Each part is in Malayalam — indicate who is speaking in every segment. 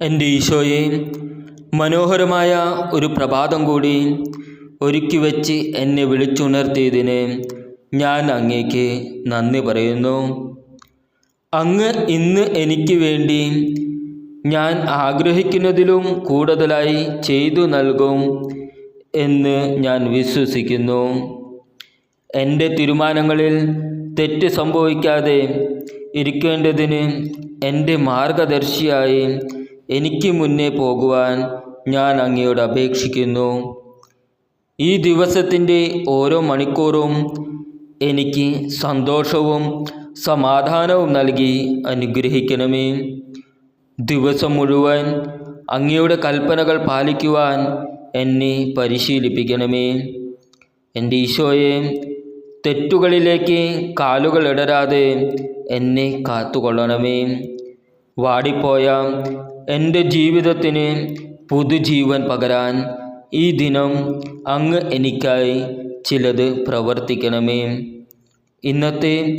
Speaker 1: എന്റെ ഈശോയെ മനോഹരമായ ഒരു പ്രഭാതം കൂടി ഒരുക്കി വച്ച് എന്നെ വിളിച്ചുണർത്തിയതിന് ഞാൻ അങ്ങേക്ക് നന്ദി പറയുന്നു. അങ്ങ് ഇന്ന് എനിക്ക് വേണ്ടി ഞാൻ ആഗ്രഹിക്കുന്നതിലും കൂടുതലായി ചെയ്തു നൽകും എന്ന് ഞാൻ വിശ്വസിക്കുന്നു. എന്റെ തീരുമാനങ്ങളിൽ തെറ്റ് സംഭവിക്കാതെ ഇരിക്കേണ്ടതിന് എന്റെ മാർഗദർശിയായി എനിക്ക് മുന്നേ പോകുവാൻ ഞാൻ അങ്ങയോട് അപേക്ഷിക്കുന്നു. ഈ ദിവസത്തിന്റെ ഓരോ മണിക്കൂറും എനിക്ക് സന്തോഷവും സമാധാനവും നൽകി അനുഗ്രഹിക്കണമേ. ദിവസം മുഴുവൻ അങ്ങയുടെ കൽപ്പനകൾ പാലിക്കുവാൻ എന്നെ പരിശീലിപ്പിക്കണമേ. എന്റെ ഈശോയെ തെറ്റുകളിലേക്ക് കാലുകൾ ഇടരാതെ എന്നെ കാത്തുകൊള്ളണമേ. വാടിപ്പോയ എന്റെ ജീവിതത്തിന് പുതുജീവൻ പകരാൻ ഈ ദിനം അങ്ങ് എനിക്കായി ചിലത് പ്രവർത്തിക്കണമേ. ഇന്നത്തെ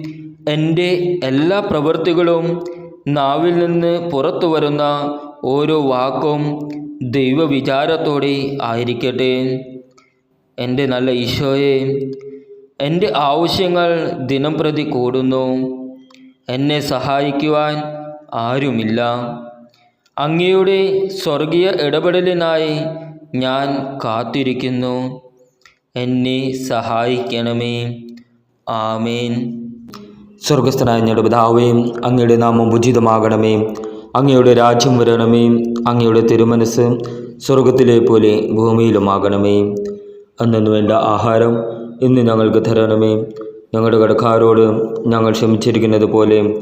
Speaker 1: എന്റെ എല്ലാ പ്രവൃത്തികളും നാവിൽ നിന്ന് പുറത്തു വരുന്ന ഓരോ വാക്കും ദൈവവിചാരത്തോടെ ആയിരിക്കട്ടെ. എന്റെ നല്ല ഈശോയെ എന്റെ ആവശ്യങ്ങൾ ദിനം പ്രതി കൂടുന്നു. എന്നെ സഹായിക്കുവാൻ ആരുമില്ല. അങ്ങയുടെ സ്വർഗീയ ഇടപെടലിനായി ഞാൻ കാത്തിരിക്കുന്നു. എന്നെ സഹായിക്കണമേ. ആമേൻ.
Speaker 2: സ്വർഗസ്ഥനായ ഞങ്ങളുടെ പിതാവേ അങ്ങയുടെ നാമം ഉചിതമാകണമേ. അങ്ങയുടെ രാജ്യം വരണമേ. അങ്ങയുടെ തിരുമനസ് സ്വർഗത്തിലെ പോലെ ഭൂമിയിലുമാകണമേ. അന്നു വേണ്ട ആഹാരം ഇന്ന് ഞങ്ങൾക്ക് തരണമേ. ഞങ്ങളുടെ കടക്കാരോട് ഞങ്ങൾ ക്ഷമിച്ചിരിക്കുന്നത് പോലെ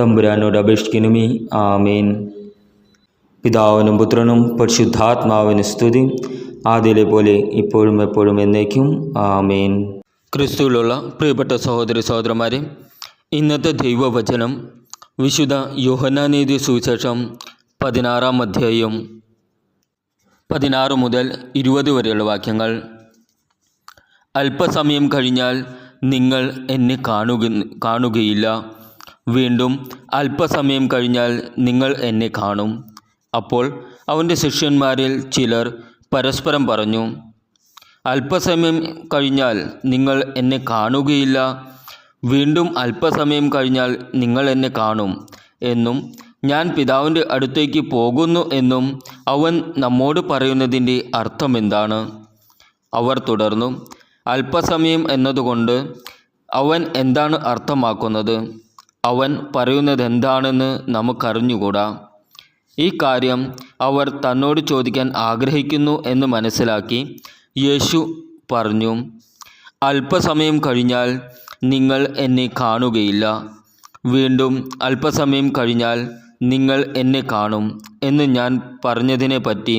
Speaker 2: തമ്പുരാനോട് അപേക്ഷിക്കണമേ. ആമേൻ. പിതാവിനും പുത്രനും പരിശുദ്ധാത്മാവിന് സ്തുതി. ആദ്യയിലെ പോലെ ഇപ്പോഴും എപ്പോഴും എന്നേക്കും. ആമേൻ.
Speaker 1: ക്രിസ്തുവിലുള്ള പ്രിയപ്പെട്ട സഹോദരി സഹോദരന്മാരെ ഇന്നത്തെ ദൈവവചനം വിശുദ്ധ യോഹനാനീതി സുവിശേഷം പതിനാറാം അധ്യായം പതിനാറ് മുതൽ ഇരുപത് വരെയുള്ള വാക്യങ്ങൾ. അല്പസമയം കഴിഞ്ഞാൽ നിങ്ങൾ എന്നെ കാണുക കാണുകയില്ല. വീണ്ടും അല്പസമയം കഴിഞ്ഞാൽ നിങ്ങൾ എന്നെ കാണും. അപ്പോൾ അവന്റെ ശിഷ്യന്മാരിൽ ചിലർ പരസ്പരം പറഞ്ഞു അല്പസമയം കഴിഞ്ഞാൽ നിങ്ങൾ എന്നെ കാണുകയില്ല. വീണ്ടും അല്പസമയം കഴിഞ്ഞാൽ നിങ്ങൾ എന്നെ കാണും എന്നും ഞാൻ പിതാവിന്റെ അടുത്തേക്ക് പോകുന്നു എന്നും അവൻ നമ്മോട് പറയുന്നതിന്റെ അർത്ഥം എന്താണ്? അവർ തുടർന്നു അല്പസമയം എന്നതുകൊണ്ട് അവൻ എന്താണ് അർത്ഥമാക്കുന്നത്? അവൻ പറയുന്നത് എന്താണെന്ന് നമുക്കറിഞ്ഞുകൂടാ. ഈ കാര്യം അവർ തന്നോട് ചോദിക്കാൻ ആഗ്രഹിക്കുന്നു എന്ന് മനസ്സിലാക്കി യേശു പറഞ്ഞു അല്പസമയം കഴിഞ്ഞാൽ നിങ്ങൾ എന്നെ കാണുകയില്ല. വീണ്ടും അല്പസമയം കഴിഞ്ഞാൽ നിങ്ങൾ എന്നെ കാണും എന്ന് ഞാൻ പറഞ്ഞതിനെ പറ്റി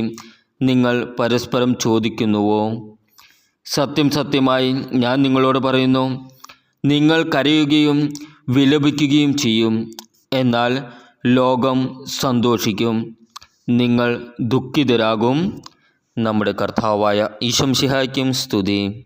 Speaker 1: നിങ്ങൾ പരസ്പരം ചോദിക്കുന്നുവോ? സത്യം സത്യമായി ഞാൻ നിങ്ങളോട് പറയുന്നു നിങ്ങൾ കരയുകയും വിലപിക്കുകയും ചെയ്യും. എന്നാൽ ലോകം സന്തോഷിക്കും. നിങ്ങൾ ദുഃഖിതരാകും. നമ്മുടെ കർത്താവായ ഈശംസിഹായ്ക്കും സ്തുതി.